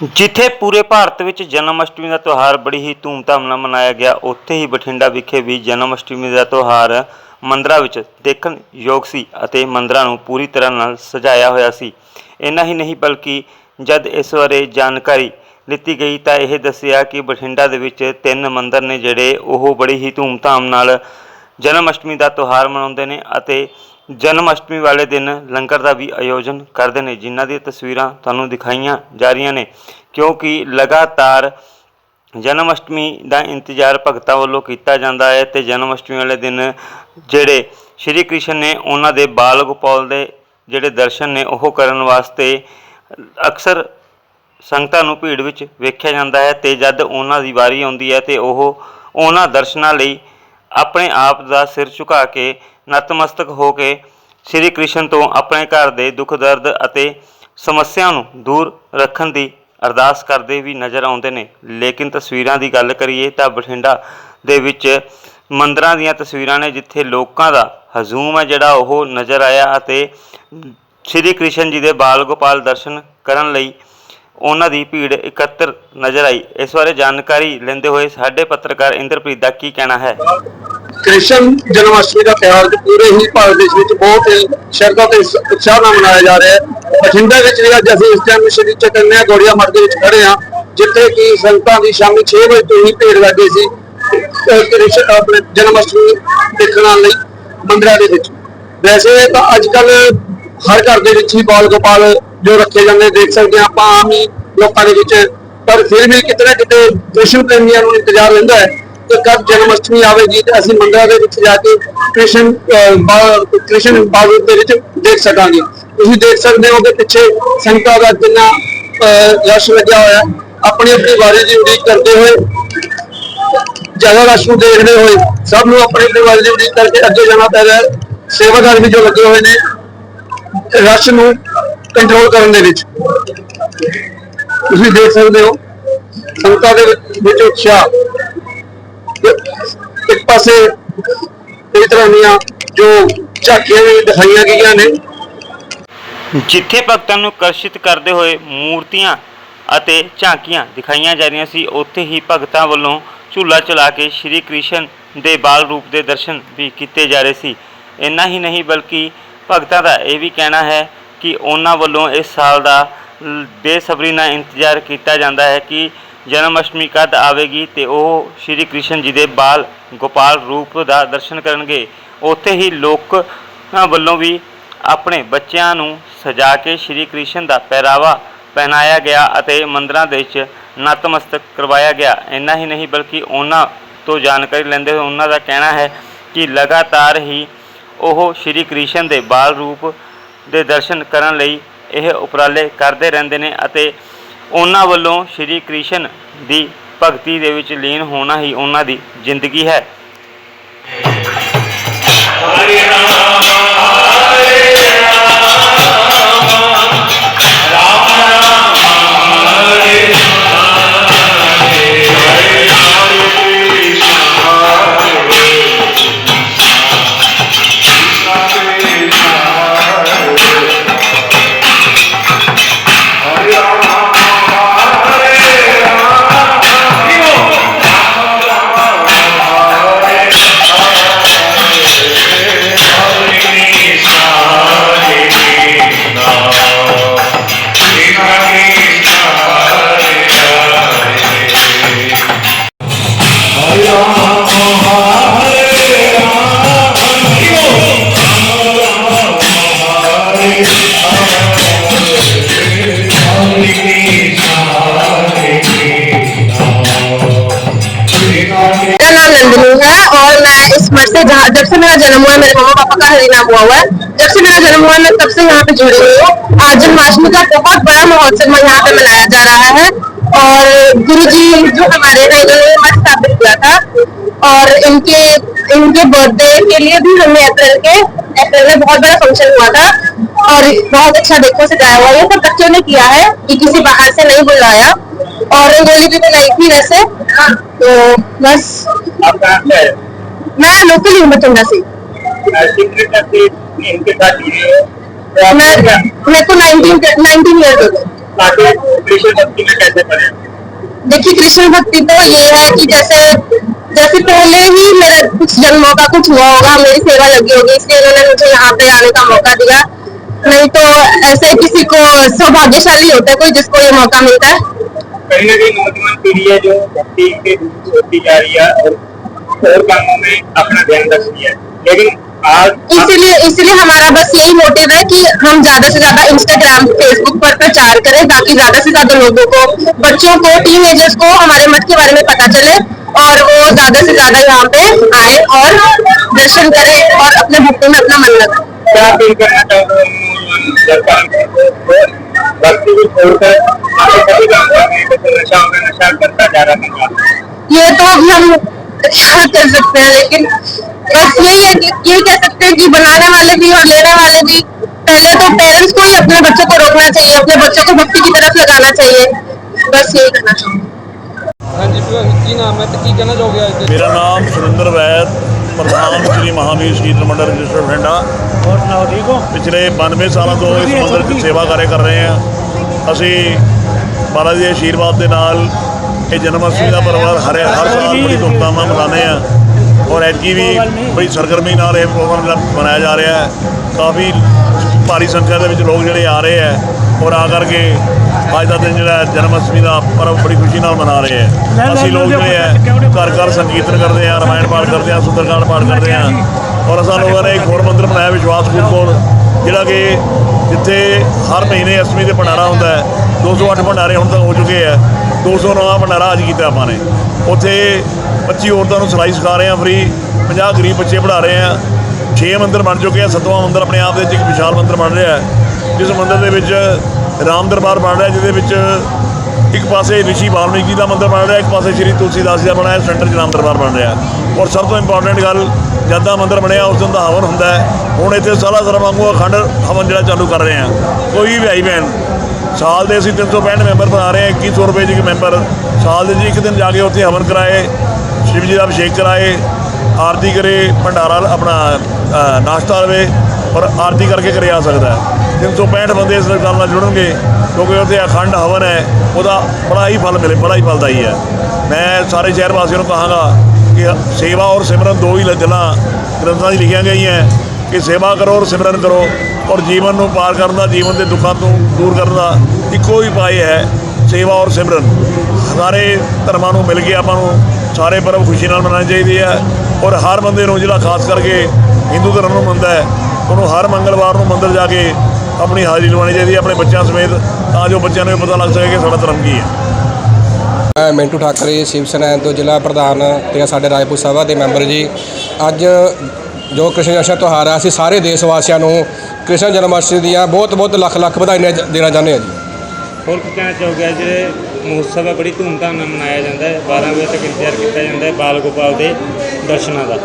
ਜਿੱਥੇ ਪੂਰੇ ਭਾਰਤ ਵਿੱਚ ਜਨਮ ਅਸ਼ਟਮੀ ਦਾ ਤਿਉਹਾਰ ਬੜੀ ਹੀ ਧੂਮਧਾਮ ਨਾਲ ਮਨਾਇਆ ਗਿਆ, ਉੱਥੇ ਹੀ ਬਠਿੰਡਾ ਵਿਖੇ ਵੀ ਜਨਮ ਅਸ਼ਟਮੀ ਦਾ ਤਿਉਹਾਰ ਮੰਦਰਾਂ ਵਿੱਚ ਦੇਖਣ ਯੋਗ ਸੀ ਅਤੇ ਮੰਦਰਾਂ ਨੂੰ ਪੂਰੀ ਤਰ੍ਹਾਂ ਨਾਲ ਸਜਾਇਆ ਹੋਇਆ ਸੀ। ਇੰਨਾ ਹੀ ਨਹੀਂ ਬਲਕਿ ਜਦ ਇਸ ਬਾਰੇ ਜਾਣਕਾਰੀ ਲਿੱਤੀ ਗਈ ਤਾਂ ਇਹ ਦੱਸਿਆ ਕਿ ਬਠਿੰਡਾ ਦੇ ਵਿੱਚ ਤਿੰਨ ਮੰਦਰ ਨੇ ਜਿਹੜੇ ਉਹ ਬੜੀ ਹੀ ਧੂਮਧਾਮ ਨਾਲ ਜਨਮ ਅਸ਼ਟਮੀ ਦਾ ਤਿਉਹਾਰ ਮਨਾਉਂਦੇ ਨੇ ਅਤੇ ਜਨਮ ਅਸ਼ਟਮੀ ਵਾਲੇ ਦਿਨ ਲੰਗਰ ਦਾ ਵੀ ਆਯੋਜਨ ਕਰਦੇ ਨੇ, ਜਿਨ੍ਹਾਂ ਦੀਆਂ ਤਸਵੀਰਾਂ ਤੁਹਾਨੂੰ ਦਿਖਾਈਆਂ ਜਾ ਰਹੀਆਂ ਨੇ। ਕਿਉਂਕਿ ਲਗਾਤਾਰ ਜਨਮ ਅਸ਼ਟਮੀ ਦਾ ਇੰਤਜ਼ਾਰ ਭਗਤਾਂ ਵੱਲੋਂ ਕੀਤਾ ਜਾਂਦਾ ਹੈ ਤੇ ਜਨਮ ਅਸ਼ਟਮੀ ਵਾਲੇ ਦਿਨ ਜਿਹੜੇ ਸ਼੍ਰੀ ਕ੍ਰਿਸ਼ਨ ਨੇ ਉਹਨਾਂ ਦੇ ਬਾਲ ਗੋਪਾਲ ਦੇ ਜਿਹੜੇ ਦਰਸ਼ਨ ਨੇ, ਉਹ ਕਰਨ ਵਾਸਤੇ ਅਕਸਰ ਸੰਗਤਾਂ ਨੂੰ ਭੀੜ ਵਿੱਚ ਵੇਖਿਆ ਜਾਂਦਾ ਹੈ ਤੇ ਜਦ ਉਹਨਾਂ ਦੀ ਵਾਰੀ ਆਉਂਦੀ ਹੈ ਤੇ ਉਹ ਉਹਨਾਂ ਦਰਸ਼ਨਾਂ ਲਈ ਆਪਣੇ ਆਪ ਦਾ ਸਿਰ ਝੁਕਾ ਕੇ ਨਤਮਸਤਕ ਹੋ ਕੇ ਸ੍ਰੀ ਕ੍ਰਿਸ਼ਨ ਤੋਂ ਆਪਣੇ ਘਰ ਦੇ ਦੁੱਖ ਦਰਦ ਅਤੇ ਸਮੱਸਿਆ ਨੂੰ ਦੂਰ ਰੱਖਣ ਦੀ ਅਰਦਾਸ ਕਰਦੇ ਵੀ ਨਜ਼ਰ ਆਉਂਦੇ ਨੇ। ਲੇਕਿਨ ਤਸਵੀਰਾਂ ਦੀ ਗੱਲ ਕਰੀਏ ਤਾਂ ਬਠਿੰਡਾ ਦੇ ਵਿੱਚ ਮੰਦਰਾਂ ਦੀਆਂ ਤਸਵੀਰਾਂ ਨੇ ਜਿੱਥੇ ਲੋਕਾਂ ਦਾ ਹਜੂਮ ਹੈ ਜਿਹੜਾ ਉਹ ਨਜ਼ਰ ਆਇਆ ਅਤੇ ਸ੍ਰੀ ਕ੍ਰਿਸ਼ਨ ਜੀ ਦੇ ਬਾਲ ਗੋਪਾਲ ਦਰਸ਼ਨ ਕਰਨ ਲਈ ਉਹਨਾਂ ਦੀ ਭੀੜ ਇਕੱਤਰ ਨਜ਼ਰ ਆਈ। ਇਸ ਬਾਰੇ ਜਾਣਕਾਰੀ ਲੈਂਦੇ ਹੋਏ ਸਾਡੇ ਪੱਤਰਕਾਰ ਇੰਦਰਪ੍ਰੀਤ ਦਾ ਕੀ ਕਹਿਣਾ ਹੈ? ਕ੍ਰਿਸ਼ਨ ਜਨਮ ਅਸ਼ਟਮੀ ਦਾ ਤਿਉਹਾਰ ਪੂਰੇ ਹੀ ਭਾਰਤ ਦੇਸ਼ ਵਿੱਚ ਬਹੁਤ ਸ਼ਰਧਾ ਤੇ ਉਤਸ਼ਾਹ ਨਾਲ ਮਨਾਇਆ ਜਾ ਰਿਹਾ ਹੈ। ਬਠਿੰਡਾ ਵਿੱਚ ਵੀ ਅਸੀਂ ਇਸ ਟਾਈਮ ਸ਼੍ਰੀ ਚਕੰਨਿਆ ਗੋੜੀਆ ਮੱਠ ਦੇ ਵਿੱਚ ਖੜੇ ਹਾਂ, ਜਿੱਥੇ ਕਿ ਸੰਗਤਾਂ ਦੀ ਸ਼ਾਮੀ 6 ਵਜੇ ਤੋਂ ਹੀ ਭੀੜ ਲੱਗੀ ਸੀ। ਕ੍ਰਿਸ਼ਨ ਆਪਣੇ ਜਨਮ ਅਸ਼ਟਮੀ ਦੇਖਣ ਲਈ ਮੰਦਿਰਾਂ ਦੇ ਵਿੱਚ। ਵੈਸੇ ਤਾਂ ਅੱਜ ਕੱਲ ਹਰ ਘਰ ਦੇ ਵਿੱਚ ਹੀ ਬਾਲ ਗੋਪਾਲ ਜੋ ਰੱਖੇ ਜਾਂਦੇ ਦੇਖ ਸਕਦੇ ਹਾਂ ਆਪਾਂ ਆਮ ਹੀ ਲੋਕਾਂ ਦੇ ਵਿੱਚ। ਪਰ ਫਿਰ ਵੀ ਕਿਤੇ ਨਾ ਕਿਤੇ ਕ੍ਰਿਸ਼ਨ ਪ੍ਰੇਮੀਆਂ ਨੂੰ ਇੰਤਜ਼ਾਰ ਰਹਿੰਦਾ ਹੈ ਕਿ ਕਦ ਜਨਮ ਅਸ਼ਟਮੀ ਆਵੇਗੀ ਤੇ ਅਸੀਂ ਮੰਦਿਰਾਂ ਦੇ ਵਿੱਚ ਜਾ ਕੇ ਕ੍ਰਿਸ਼ਨ ਕ੍ਰਿਸ਼ਨ ਬਾਗ ਦੇ ਵਿੱਚ ਦੇਖ ਸਕਾਂਗੇ। ਤੁਸੀਂ ਦੇਖ ਸਕਦੇ ਹੋ ਕਿ ਪਿੱਛੇ ਸੰਗਤਾਂ ਦਾ ਕਿੰਨਾ ਅਹ, ਰਸ਼ ਲੱਗਿਆ ਹੋਇਆ। ਆਪਣੀ ਆਪਣੀ ਵਾਰੀ ਦੀ ਉਡੀਕ ਕਰਦੇ ਹੋਏ ਜ਼ਿਆਦਾ ਰਸ਼ ਨੂੰ ਦੇਖਦੇ ਹੋਏ ਸਭ ਨੂੰ ਆਪਣੀ ਆਪਣੀ ਵਾਰੀ ਦੀ ਉਡੀਕ ਕਰਕੇ ਅੱਗੇ ਜਾਣਾ ਪੈ ਰਿਹਾ ਸੇਵਾਦਾਰ ਵੀ ਜੋ ਲੱਗੇ ਹੋਏ ਨੇ ਰਸ਼ ਨੂੰ ਕੰਟਰੋਲ ਕਰਨ ਦੇ ਵਿੱਚ। ਤੁਸੀਂ ਦੇਖ ਸਕਦੇ ਹੋ, ਸੰਗਤਾਂ ਦੇ ਵਿੱਚ ਉਤਸ਼ਾਹ। ਇੱਕ- ਪਾਸੇ ਇਸ ਤਰ੍ਹਾਂ ਦੀਆਂ ਜੋ ਝਾਕੀਆਂ ਵੀ ਦਿਖਾਈਆਂ ਗਈਆਂ ਨੇ। ਜਿੱਥੇ ਭਗਤਾਂ ਨੂੰ ਆਕਰਸ਼ਿਤ ਕਰਦੇ ਹੋਏ ਮੂਰਤੀਆਂ ਅਤੇ ਝਾਕੀਆਂ ਦਿਖਾਈਆਂ ਜਾ ਰਹੀਆਂ ਸੀ, ਉੱਥੇ ਹੀ ਭਗਤਾਂ ਵੱਲੋਂ ਝੂਲਾ ਚਲਾ ਕੇ ਸ਼੍ਰੀ ਕ੍ਰਿਸ਼ਨ ਦੇ ਬਾਲ ਰੂਪ ਦੇ ਦਰਸ਼ਨ ਵੀ ਕੀਤੇ ਜਾ ਰਹੇ ਸੀ। ਇੰਨਾ ਹੀ ਨਹੀਂ, ਬਲਕਿ ਭਗਤਾਂ ਦਾ ਇਹ ਵੀ ਕਹਿਣਾ ਹੈ ਕਿ ਉਹਨਾਂ ਵੱਲੋਂ ਇਸ ਸਾਲ ਦਾ ਬੇਸਬਰੀ ਨਾਲ ਇੰਤਜ਼ਾਰ ਕੀਤਾ ਜਾਂਦਾ ਹੈ ਕਿ ਜਨਮ ਅਸ਼ਟਮੀ ਕਦ ਆਵੇਗੀ ਤੇ ਉਹ ਸ਼੍ਰੀ ਕ੍ਰਿਸ਼ਨ ਜੀ ਦੇ ਬਾਲ ਗੋਪਾਲ ਰੂਪ ਦਾ ਦਰਸ਼ਨ ਕਰਨਗੇ। ਉੱਥੇ ਹੀ ਲੋਕਾਂ ਵੱਲੋਂ ਵੀ ਆਪਣੇ ਬੱਚਿਆਂ ਨੂੰ ਸਜਾ ਕੇ ਸ਼੍ਰੀ ਕ੍ਰਿਸ਼ਨ ਦਾ ਪਹਿਰਾਵਾ ਪਹਿਨਾਇਆ ਗਿਆ ਅਤੇ ਮੰਦਰਾਂ ਦੇ ਵਿੱਚ ਨਤਮਸਤਕ ਕਰਵਾਇਆ ਗਿਆ। ਇੰਨਾ ਹੀ ਨਹੀਂ ਬਲਕਿ ਉਹਨਾਂ ਤੋਂ ਜਾਣਕਾਰੀ ਲੈਂਦੇ ਹੋਏ ਉਹਨਾਂ ਦਾ ਕਹਿਣਾ ਹੈ ਕਿ ਲਗਾਤਾਰ ਹੀ ਉਹ ਸ਼੍ਰੀ ਕ੍ਰਿਸ਼ਨ ਦੇ ਬਾਲ ਰੂਪ ਦੇ ਦਰਸ਼ਨ ਕਰਨ ਲਈ ਇਹ ਉਪਰਾਲੇ ਕਰਦੇ ਰਹਿੰਦੇ ਨੇ ਅਤੇ ਉਹਨਾਂ ਵੱਲੋਂ ਸ਼੍ਰੀ ਕ੍ਰਿਸ਼ਨ ਦੀ ਭਗਤੀ ਦੇ ਵਿੱਚ ਲੀਨ ਹੋਣਾ ਹੀ ਉਹਨਾਂ ਦੀ ਜ਼ਿੰਦਗੀ ਹੈ। मेरा मठ से जहाँ जब से मेरा जन्म हुआ मेरे मम्मा पापा का हरिनाम हुआ हुआ है। जब से मेरा जन्म हुआ मैं तब से यहाँ पे जुड़ी हुई हूँ। आज जन्माष्टमी का बहुत बड़ा महोत्सव यहाँ पे मनाया जा रहा है। और गुरु जी जो हमारे हैं इन्होंने मठ स्थापित किया था। और इनके इनके बर्थडे के लिए भी हमने अप्रैल के अप्रैल में बहुत बड़ा फ़ंक्शन हुआ था। और बहुत अच्छा देखो सजाया हुआ है। सब बच्चों ने किया है कि किसी बाहर से नहीं बुलाया। और रंगोली भी बनाई थी वैसे। तो बस? मैं लोकल हूँ बठिंडा से। इनके साथ जुड़े हो। तो आप मैं क्या मेरे को 19 19 ईयर हो गए। आगे कृष्ण भक्ति में कैसे बढ़े देखिए कृष्ण भक्ति तो ये है कि जैसे जैसे पहले ही मेरा कुछ जन्मों का कुछ हुआ होगा मेरी सेवा लगी होगी इसलिए उन्होंने मुझे यहाँ पे आने का मौका दिया। नहीं तो ऐसे किसी को सौभाग्यशाली होता है कोई जिसको ये मौका मिलता है। कहीं ना कहीं नौजवान पीढ़ी है जो भक्ति के होती जा रही है और और कामों में अपना ध्यान रख है। लेकिन आज इसीलिए इसीलिए हमारा बस यही मोटिव है कि हम ज़्यादा से ज़्यादा इंस्टाग्राम फेसबुक पर प्रचार करें ताकि ज़्यादा से ज़्यादा लोगों को बच्चों को टीनेजर्स को हमारे मठ के बारे में पता चले और वो ज़्यादा से ज़्यादा यहाँ पे आए और दर्शन करें और अपने भक्तों में अपना मन लगाए। क्या अपील करना चाहते सरकार को भक्ति को छोड़कर सभी काम करने नशा होगा नशा करता जा रहा है। ये तो अभी हम क्या कर सकते हैं लेकिन बस यही है कि यही कह सकते हैं कि बनाने वाले भी और लेने वाले भी पहले तो पेरेंट्स को ही अपने बच्चों को रोकना चाहिए अपने बच्चों को भक्ति की तरफ लगाना चाहिए बस यही करना चाहूँगी ਹਾਂਜੀ ਭਗਵੰਤ ਕੀ ਨਾਮ ਹੈ ਤੇ ਕੀ ਕਹਿਣਾ ਚਾਹੋਗੇ ਅੱਜ ਦੇ ਮੇਰਾ ਨਾਮ ਸੁਰਿੰਦਰ ਵੈਦ ਪ੍ਰਧਾਨ ਸ੍ਰੀ ਮਹਾਵੀਰ ਸ਼ਹੀਦ ਮੰਡਲ ਰਜਿਸਟਰ ਬਠਿੰਡਾ ਹੋਰ ਸੁਣਾਓ ਠੀਕ ਹੋ ਪਿਛਲੇ 92 ਸਾਲਾਂ ਤੋਂ ਇਸ ਮੰਦਿਰ 'ਚ ਸੇਵਾ ਕਾਰਜ ਕਰ ਰਹੇ ਹਾਂ ਅਸੀਂ ਮਹਾਰਾਜ ਦੇ ਆਸ਼ੀਰਵਾਦ ਦੇ ਨਾਲ ਇਹ ਜਨਮ ਅਸ਼ਟਮੀ ਦਾ ਪਰਵ ਹਰ ਹਰ ਸਾਲ ਬੜੀ ਧੂਮਧਾਮ ਨਾਲ ਮਨਾਉਂਦੇ ਆ। ਔਰ ਐਤਕੀ ਵੀ ਬੜੀ ਸਰਗਰਮੀ ਨਾਲ ਇਹ ਪ੍ਰੋਗਰਾਮ ਜਿਹੜਾ ਮਨਾਇਆ ਜਾ ਰਿਹਾ ਹੈ। ਕਾਫੀ ਭਾਰੀ ਸੰਖਿਆ ਦੇ ਵਿੱਚ ਲੋਕ ਜਿਹੜੇ ਆ ਰਹੇ ਹੈ। ਔਰ ਆ ਕਰਕੇ ਅੱਜ ਦਾ ਦਿਨ ਜਿਹੜਾ ਜਨਮ ਅਸ਼ਟਮੀ ਦਾ ਪਰਵ ਬੜੀ ਖੁਸ਼ੀ ਨਾਲ ਮਨਾ ਰਹੇ ਹੈ। ਅਸੀਂ ਲੋਕ ਜਿਹੜੇ ਹੈ ਘਰ ਘਰ ਸੰਕੀਰਤਨ ਕਰਦੇ ਆ ਰਮਾਇਣ ਪਾਠ ਕਰਦੇ ਆ ਸੁੰਦਰਕਾਂਡ ਪਾਠ ਕਰਦੇ ਆ। ਔਰ ਅਸਾਂ ਲੋਕਾਂ ਨੇ ਇੱਕ ਹੋਰ ਮੰਦਿਰ ਬਣਾਇਆ ਵਿਸ਼ਵਾਸਪੁਰ ਕੋਲ ਜਿਹੜਾ ਕਿ ਜਿੱਥੇ ਹਰ ਮਹੀਨੇ ਅਸ਼ਟਮੀ ਦੇ ਭੰਡਾਰਾ ਹੁੰਦਾ ਹੈ। 208 ਭੰਡਾਰੇ ਹੁਣ ਤੱਕ ਹੋ ਚੁੱਕੇ ਆ। 209ਵਾਂ ਭੰਡਾਰਾ ਅੱਜ ਕੀਤਾ ਆਪਾਂ ਨੇ। ਉੱਥੇ 25 ਔਰਤਾਂ ਨੂੰ ਸਿਲਾਈ ਸਿਖਾ ਰਹੇ ਆ ਫ੍ਰੀ 50 ਗਰੀਬ ਬੱਚੇ ਪੜ੍ਹਾ ਰਹੇ ਆ। 6 ਮੰਦਰ ਬਣ ਚੁੱਕੇ ਆ, ਸੱਤਵਾਂ ਮੰਦਰ ਆਪਣੇ ਆਪ ਦੇ ਵਿੱਚ ਇੱਕ ਵਿਸ਼ਾਲ ਮੰਦਰ ਬਣ ਰਿਹਾ ਹੈ। ਜਿਸ ਮੰਦਰ ਦੇ ਵਿੱਚ ਰਾਮ ਦਰਬਾਰ ਬਣ ਰਿਹਾ, ਜਿਹਦੇ ਵਿੱਚ ਇੱਕ ਪਾਸੇ ਰਿਸ਼ੀ ਵਾਲਮੀਕੀ ਦਾ ਮੰਦਰ ਬਣ ਰਿਹਾ, ਇੱਕ ਪਾਸੇ ਸ਼੍ਰੀ ਤੁਲਸੀਦਾਸ ਜੀ ਦਾ ਬਣਾਇਆ ਸੈਂਟਰ 'ਚ ਰਾਮ ਦਰਬਾਰ ਬਣ ਰਿਹਾ। ਔਰ ਸਭ ਤੋਂ ਇੰਪੋਰਟੈਂਟ ਗੱਲ, ਜਦ ਦਾ ਮੰਦਿਰ ਬਣਿਆ, ਉਸ ਦਿਨ ਦਾ ਹਵਨ ਹੁੰਦਾ ਹੈ। ਹੁਣ ਇੱਥੇ ਸਾਲਾ ਸਰ ਵਾਂਗੂ ਅਖੰਡ ਹਵਨ ਜਿਹੜਾ ਚਾਲੂ ਕਰ ਰਹੇ ਆ। ਕੋਈ ਵੀ ਭਾਈ ਭੈਣ ਸਾਲ ਦੇ ਅਸੀਂ 365 ਮੈਂਬਰ ਬਣਾ ਰਹੇ ਹਾਂ 2100 ਰੁਪਏ ਜੀ ਇੱਕ ਮੈਂਬਰ। ਸਾਲ ਦੇ ਜੀ ਇੱਕ ਦਿਨ ਜਾ ਕੇ ਉੱਥੇ ਹਵਨ ਕਰਾਏ ਸ਼ਿਵ ਜੀ ਦਾ ਅਭਿਸ਼ੇਕ ਕਰਾਏ, ਆਰਤੀ ਕਰੇ, ਭੰਡਾਰਾ ਆਪਣਾ ਨਾਸ਼ਤਾ ਲਵੇ ਔਰ ਆਰਤੀ ਕਰਕੇ ਕਰੇ ਆ ਸਕਦਾ ਹੈ। 365 ਬੰਦੇ ਇਸ ਗੱਲ ਨਾਲ ਜੁੜਨਗੇ ਕਿਉਂਕਿ ਉੱਥੇ ਅਖੰਡ ਹਵਨ ਹੈ, ਉਹਦਾ ਬੜਾ ਹੀ ਫਲ ਮਿਲੇ, ਬੜਾ ਹੀ ਫਲਦਾਈ ਹੈ। ਮੈਂ ਸਾਰੇ ਸ਼ਹਿਰ ਵਾਸੀਆਂ ਨੂੰ ਕਹਾਂਗਾ ਕਿ ਸੇਵਾ ਔਰ ਸਿਮਰਨ ਦੋ ਹੀ ਗੱਲਾਂ ਗ੍ਰੰਥਾਂ 'ਚ ਲਿਖੀਆਂ ਗਈਆਂ ਕਿ ਸੇਵਾ ਕਰੋ ਔਰ ਸਿਮਰਨ ਕਰੋ। ਔਰ ਜੀਵਨ ਨੂੰ ਪਾਰ ਕਰਨ ਦਾ, ਜੀਵਨ ਦੇ ਦੁੱਖਾਂ ਤੋਂ ਦੂਰ ਕਰਨ ਦਾ ਇੱਕੋ ਹੀ ਉਪਾਅ ਹੈ, ਸੇਵਾ ਔਰ ਸਿਮਰਨ। ਸਾਰੇ ਧਰਮਾਂ ਨੂੰ ਮਿਲ ਕੇ ਆਪਾਂ ਨੂੰ ਸਾਰੇ ਪਰਬ ਖੁਸ਼ੀ ਨਾਲ ਮਨਾਉਣੇ ਚਾਹੀਦੇ ਆ ਔਰ ਹਰ ਬੰਦੇ ਨੂੰ ਜਿਹੜਾ ਖਾਸ ਕਰਕੇ ਹਿੰਦੂ ਧਰਮ ਨੂੰ ਮੰਨਦਾ ਹੈ, ਉਹਨੂੰ ਹਰ ਮੰਗਲਵਾਰ ਨੂੰ ਮੰਦਰ ਜਾ ਕੇ ਆਪਣੀ ਹਾਜ਼ਰੀ ਲਵਾਉਣੀ ਚਾਹੀਦੀ ਹੈ, ਆਪਣੇ ਬੱਚਿਆਂ ਸਮੇਤ, ਤਾਂ ਜੋ ਬੱਚਿਆਂ ਨੂੰ ਇਹ ਪਤਾ ਲੱਗ ਸਕੇ ਕਿ ਸਾਡਾ ਧਰਮ ਕੀ ਹੈ। ਮੈਂ ਮਿੰਟੂ ਠਾਕਰੇ, ਸ਼ਿਵ ਸੈਨਾ ਤੋਂ ਜ਼ਿਲ੍ਹਾ ਪ੍ਰਧਾਨ ਤੇ ਸਾਡੇ ਰਾਜਪੂਤ ਸਭਾ ਦੇ ਮੈਂਬਰ ਜੀ। ਅੱਜ ਜੋ ਕ੍ਰਿਸ਼ਨ ਜਨਮ ਤਿਉਹਾਰ ਹੈ ਅਸੀਂ ਸਾਰੇ ਦੇਸ਼ ਵਾਸੀਆਂ ਨੂੰ ਕ੍ਰਿਸ਼ਨ ਜਨਮ ਅਸ਼ਟਮੀ ਦੀਆਂ ਬਹੁਤ ਬਹੁਤ ਲੱਖ ਲੱਖ ਵਧਾਈਆਂ ਜ- ਦੇਣਾ ਚਾਹੁੰਦੇ ਹਾਂ ਜੀ। ਹੋਰ ਕੀ ਕਹਿਣਾ ਚਾਹੋਗੇ? ਜਿਹੜੇ ਮਹੋਤਸਵ ਹੈ ਬੜੀ ਧੂਮਧਾਮ ਨਾਲ ਮਨਾਇਆ ਜਾਂਦਾ ਹੈ। 12 ਵਜੇ ਤੱਕ ਇੰਤਜ਼ਾਰ ਕੀਤਾ ਜਾਂਦਾ ਹੈ ਬਾਲ ਗੋਪਾਲ ਦੇ ਦਰਸ਼ਨਾਂ ਦਾ।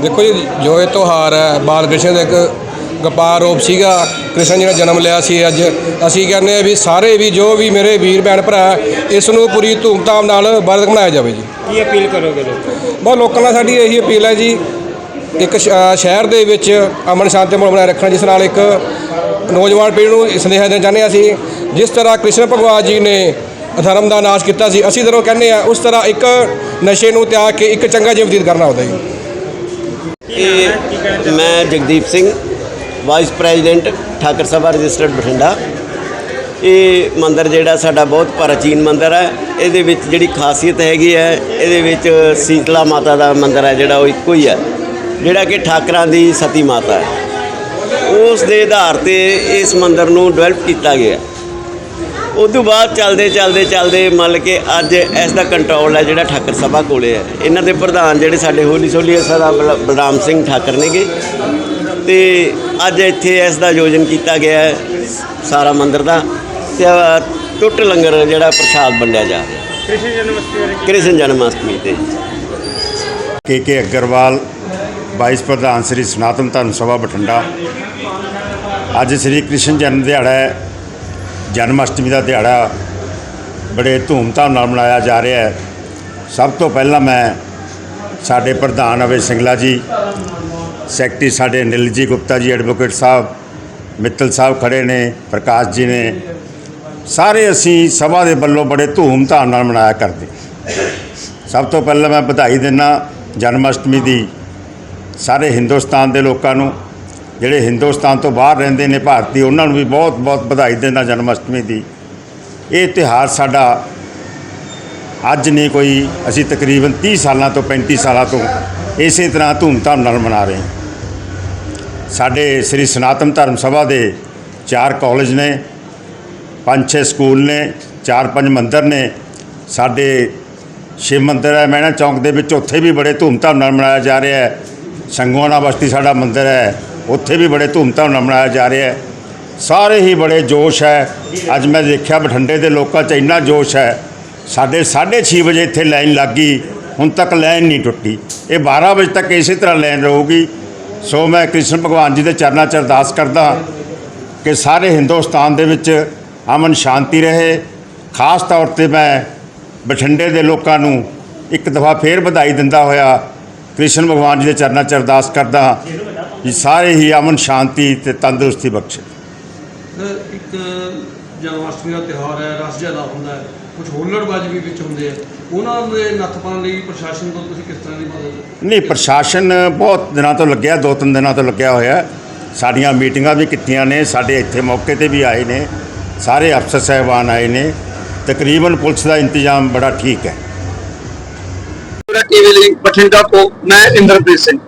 ਦੇਖੋ ਜੀ ਜੋ ਇਹ ਤਿਉਹਾਰ ਹੈ ਬਾਲ ਕ੍ਰਿਸ਼ਨ ਦਾ ਇੱਕ ਗੋਪਾਲ ਰੂਪ ਸੀਗਾ। ਕ੍ਰਿਸ਼ਨ ਜੀ ਨੇ ਜਨਮ ਲਿਆ ਸੀ ਅੱਜ। ਅਸੀਂ ਕਹਿੰਦੇ ਆ ਵੀ ਸਾਰੇ ਵੀ ਜੋ ਵੀ ਮੇਰੇ ਵੀਰ ਭੈਣ ਭਰਾ ਹੈ, ਇਸ ਨੂੰ ਪੂਰੀ ਧੂਮਧਾਮ ਨਾਲ ਬਾਲਕ ਮਨਾਇਆ ਜਾਵੇ ਜੀ। ਕੀ ਅਪੀਲ ਕਰੋਗੇ ਲੋਕਾਂ? ਨੂੰ ਬਹੁਤ ਲੋਕਾਂ ਨਾਲ ਸਾਡੀ ਇਹੀ ਅਪੀਲ ਹੈ ਜੀ ਇੱਕ ਸ਼ਹਿਰ ਦੇ ਵਿੱਚ ਅਮਨ ਸ਼ਾਂਤੀ ਮਾਹੌਲ ਬਣਾਏ ਰੱਖਣਾ, ਜਿਸ ਨਾਲ ਇੱਕ ਨੌਜਵਾਨ ਪੀੜ੍ਹੀ ਨੂੰ ਸੁਨੇਹਾ ਦੇਣਾ ਚਾਹੁੰਦੇ ਹਾਂ ਅਸੀਂ। ਜਿਸ ਤਰ੍ਹਾਂ ਕ੍ਰਿਸ਼ਨ ਭਗਵਾਨ ਜੀ ਨੇ ਧਰਮ ਦਾ ਨਾਸ਼ ਕੀਤਾ ਸੀ, ਅਸੀਂ ਜਦੋਂ ਕਹਿੰਦੇ ਆ ਉਸ ਤਰ੍ਹਾਂ ਇੱਕ ਨਸ਼ੇ ਨੂੰ ਤਿਆਗ ਕੇ ਇੱਕ ਚੰਗਾ ਜੀਵਨ ਬਤੀਤ ਕਰਨਾ ਹੁੰਦਾ ਜੀ। ਇਹ ਮੈਂ Jagdeep Singh vice president Thakar Sabha registered Bathinda. ਇਹ ਮੰਦਿਰ ਜਿਹੜਾ ਸਾਡਾ ਬਹੁਤ ਪ੍ਰਾਚੀਨ ਮੰਦਿਰ ਹੈ, ਇਹਦੇ ਵਿੱਚ ਜਿਹੜੀ ਖਾਸੀਅਤ ਹੈਗੀ ਹੈ, ਇਹਦੇ ਵਿੱਚ ਸੀਤਲਾ ਮਾਤਾ ਦਾ ਮੰਦਿਰ ਹੈ, ਜਿਹੜਾ ਉਹ ਇੱਕੋ ਹੀ ਹੈ। ਜਿਹੜਾ ਕਿ ਠਾਕਰਾਂ ਦੀ ਸਤੀ ਮਾਤਾ ਹੈ। ਉਸ ਦੇ ਆਧਾਰ ਤੇ ਇਸ ਮੰਦਿਰ ਨੂੰ ਡਿਵੈਲਪ ਕੀਤਾ ਗਿਆ। ਉਸ ਤੋਂ ਬਾਅਦ ਚੱਲਦੇ ਚੱਲਦੇ ਚੱਲਦੇ ਮੰਨ ਕੇ ਅੱਜ ਇਸ ਦਾ ਕੰਟਰੋਲ ਹੈ ਜਿਹੜਾ ਠਾਕਰ ਸਭਾ ਕੋਲੇ ਹੈ। ਇਹਨਾਂ ਦੇ ਪ੍ਰਧਾਨ ਜਿਹੜੇ ਸਾਡੇ ਹੋਲੀ ਸੋਲੀ ਸਦਾ ਬਲਰਾਮ ਸਿੰਘ ਠਾਕਰ ਨੇਗੇ। ਤੇ ਅੱਜ ਇੱਥੇ ਇਸ ਦਾ ਆਯੋਜਨ ਕੀਤਾ ਗਿਆ ਹੈ ਸਾਰਾ ਮੰਦਿਰ ਦਾ। ਤੇ ਟੁੱਟ ਲੰਗਰ ਜਿਹੜਾ ਪ੍ਰਸ਼ਾਦ ਵੰਡਿਆ ਜਾ ਰਿਹਾ। ਕ੍ਰਿਸ਼ਨ ਜਨਮ ਅਸ਼ਟਮੀ ਕ੍ਰਿਸ਼ਨ ਜਨਮ ਅਸ਼ਟਮੀ ਤੇ। ਕੇ ਕੇ ਅਗਰਵਾਲ ਵਾਈਸ ਪ੍ਰਧਾਨ ਸ੍ਰੀ ਸਨਾਤਨ ਧਰਮ ਸਭਾ ਬਠਿੰਡਾ। ਅੱਜ ਸ੍ਰੀ ਕ੍ਰਿਸ਼ਨ ਜਨਮ ਦਿਹਾੜਾ ਹੈ। ਜਨਮ ਅਸ਼ਟਮੀ ਦਾ ਦਿਹਾੜਾ ਬੜੇ ਧੂਮਧਾਮ ਨਾਲ ਮਨਾਇਆ ਜਾ ਰਿਹਾ ਹੈ। ਸਭ ਤੋਂ ਪਹਿਲਾਂ ਮੈਂ ਸਾਡੇ ਪ੍ਰਧਾਨ ਅਵੇ ਸਿੰਗਲਾ ਜੀ, ਸੈਕਟਰੀ ਸਾਡੇ ਨਿਲਜੀ ਗੁਪਤਾ ਜੀ, ਐਡਵੋਕੇਟ ਸਾਹਿਬ, ਮਿੱਤਲ ਸਾਹਿਬ ਖੜੇ ਨੇ, ਪ੍ਰਕਾਸ਼ ਜੀ ਨੇ। ਸਾਰੇ ਅਸੀਂ ਸਭਾ ਦੇ ਵੱਲੋਂ ਬੜੇ ਧੂਮਧਾਮ ਨਾਲ ਮਨਾਇਆ ਕਰਦੇ। ਸਭ ਤੋਂ ਪਹਿਲਾਂ ਮੈਂ ਵਧਾਈ ਦਿੰਦਾ ਜਨਮ ਅਸ਼ਟਮੀ ਦੀ। ਸਾਰੇ ਹਿੰਦੁਸਤਾਨ ਦੇ ਲੋਕਾਂ ਨੂੰ, ਜਿਹੜੇ ਹਿੰਦੁਸਤਾਨ ਤੋਂ ਬਾਹਰ ਰਹਿੰਦੇ ਨੇ ਭਾਰਤੀ, ਉਹਨਾਂ ਨੂੰ ਵੀ ਬਹੁਤ-ਬਹੁਤ ਵਧਾਈ ਦਿੰਦਾ ਜਨਮ ਅਸ਼ਟਮੀ ਦੀ। ਇਹ ਤਿਉਹਾਰ ਸਾਡਾ ਅੱਜ ਨਹੀਂ ਕੋਈ, ਅਸੀਂ ਤਕਰੀਬਨ 30 ਸਾਲਾਂ ਤੋਂ 35 ਸਾਲਾਂ ਤੋਂ ਇਸੇ ਤਰ੍ਹਾਂ ਧੂਮਧਾਮ ਨਾਲ ਮਨਾ ਰਹੇ ਹਾਂ। ਸਾਡੇ ਸ੍ਰੀ ਸਨਾਤਨ ਧਰਮ ਸਭਾ ਦੇ ਚਾਰ ਕਾਲਜ ਨੇ, ਪੰਜ ਛੇ ਸਕੂਲ ਨੇ, ਚਾਰ ਪੰਜ ਮੰਦਿਰ ਨੇ। ਸਾਡੇ ਸ਼ਿਵ ਮੰਦਿਰ ਹੈ ਮੈਣਾ ਚੌਂਕ ਦੇ ਵਿੱਚ ਉੱਥੇ ਵੀ ਬੜੇ ਧੂਮਧਾਮ ਨਾਲ ਮਨਾਇਆ ਜਾ ਰਿਹਾ ਹੈ। ਸੰਗਵਾਨਾ ਬਸਤੀ ਸਾਡਾ ਮੰਦਿਰ ਹੈ। ਉੱਥੇ ਵੀ ਬੜੇ ਧੂਮਧਾਮ ਨਾਲ ਮਨਾਇਆ ਜਾ ਰਿਹਾ ਹੈ। ਸਾਰੇ ਹੀ ਬੜੇ ਜੋਸ਼ ਹੈ। ਅੱਜ ਮੈਂ ਦੇਖਿਆ ਬਠਿੰਡੇ ਦੇ ਲੋਕਾਂ 'ਚ ਇੰਨਾ ਜੋਸ਼ ਹੈ। ਸਾਡੇ 6:30 ਵਜੇ ਇੱਥੇ ਲਾਈਨ ਲੱਗ ਗਈ। ਹੁਣ ਤੱਕ ਲਾਈਨ ਨਹੀਂ ਟੁੱਟੀ। ਇਹ 12 ਵਜੇ ਤੱਕ ਇਸੇ ਤਰ੍ਹਾਂ ਲਾਈਨ ਰਹੂਗੀ। ਸੋ ਮੈਂ ਕ੍ਰਿਸ਼ਨ ਭਗਵਾਨ ਜੀ ਦੇ ਚਰਨਾਂ 'ਚ ਅਰਦਾਸ ਕਰਦਾ ਕਿ ਸਾਰੇ ਹਿੰਦੁਸਤਾਨ ਦੇ ਵਿੱਚ ਅਮਨ ਸ਼ਾਂਤੀ ਰਹੇ। ਖਾਸ ਤੌਰ ਤੇ ਮੈਂ ਬਠਿੰਡੇ ਦੇ ਲੋਕਾਂ ਨੂੰ ਇੱਕ ਦਫਾ ਫੇਰ ਵਧਾਈ ਦਿੰਦਾ ਹੋਇਆ ਕ੍ਰਿਸ਼ਨ ਭਗਵਾਨ ਜੀ ਦੇ ਚਰਨਾਂ 'ਚ ਅਰਦਾਸ ਕਰਦਾ ਹਾਂ ਕਿ ਸਾਰੇ ਹੀ ਅਮਨ ਸ਼ਾਂਤੀ ਤੇ ਤੰਦਰੁਸਤੀ ਬਖਸ਼ੇ। ਇੱਕ ਜਨਮ ਅਸ਼ਟਮੀ ਦਾ ਤਿਉਹਾਰ ਹੈ ਰਸ ਜ਼ਿਆਦਾ ਹੁੰਦਾ ਹੈ ਕੁਝ ਹੁੱਲੜਬਾਜ਼ੀ ਵੀ ਵਿੱਚ ਹੁੰਦੇ ਆ। ਉਹਨਾਂ ਦੇ ਨੱਥ ਪਾਉਣ ਲਈ ਪ੍ਰਸ਼ਾਸਨ ਤੋਂ ਤੁਸੀਂ ਕਿਸ ਤਰ੍ਹਾਂ ਦੀ ਮਦਦ ਨਹੀਂ ਪ੍ਰਸ਼ਾਸਨ ਬਹੁਤ ਦਿਨਾਂ ਤੋਂ ਲੱਗਿਆ ਦੋ ਤਿੰਨ ਦਿਨਾਂ ਤੋਂ ਲੱਗਿਆ ਹੋਇਆ। ਸਾਡੀਆਂ ਮੀਟਿੰਗਾਂ ਵੀ ਕੀਤੀਆਂ ਨੇ ਸਾਡੇ ਇੱਥੇ ਮੌਕੇ ਤੇ ਵੀ ਆਏ ਨੇ। ਸਾਰੇ ਅਫਸਰ ਸਾਹਿਬਾਨ ਆਏ ਨੇ। ਤਕਰੀਬਨ ਪੁਲਿਸ ਦਾ ਇੰਤਜ਼ਾਮ ਬੜਾ ਠੀਕ ਹੈ। ਟੀਵੀ ਲਈ? ਬਠਿੰਡਾ ਤੋਂ ਮੈਂ ਇੰਦਰਪ੍ਰੀਤ ਸਿੰਘ।